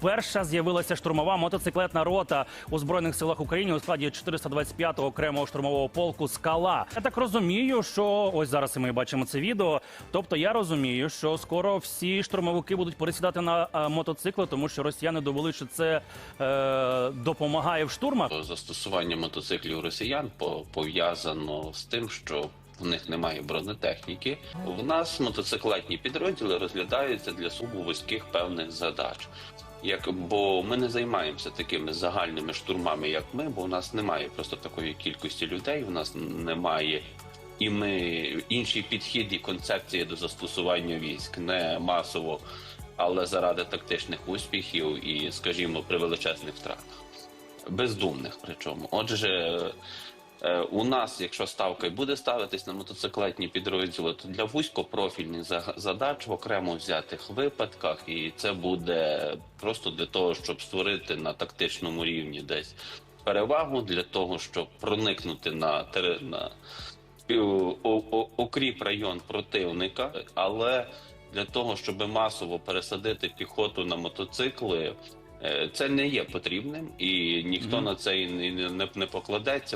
Перша з'явилася штурмова мотоциклетна рота у збройних силах України у складі 425-го окремого штурмового полку Скала. Я так розумію, що ось зараз ми бачимо це відео. Тобто я розумію, що скоро всі штурмовики будуть пересідати на е, мотоцикли, тому що росіяни довели, що це е, допомагає в штурмах. Застосування мотоциклів росіян по- пов'язано з тим, що в них немає бронетехніки. В нас мотоциклетні підрозділи розглядаються для сугубо вузьких певних задач. Як бо ми не займаємося такими загальними штурмами, як ми, бо у нас немає просто такої кількості людей. У нас немає. І ми інший підхід і концепція до застосування військ не масово, але заради тактичних успіхів і, скажімо, при величезних втратах бездумних. Причому, отже, у нас, якщо ставка буде ставитись на мотоциклетні підрозділи, то для вузькопрофільних за- задач в окремо взятих випадках, і це буде просто для того, щоб створити на тактичному рівні десь перевагу для того, щоб проникнути на на окріп район противника, але для того, щоб масово пересадити піхоту на мотоцикли, е, це не є потрібним, і ніхто Мгм. на це і не, не покладеться.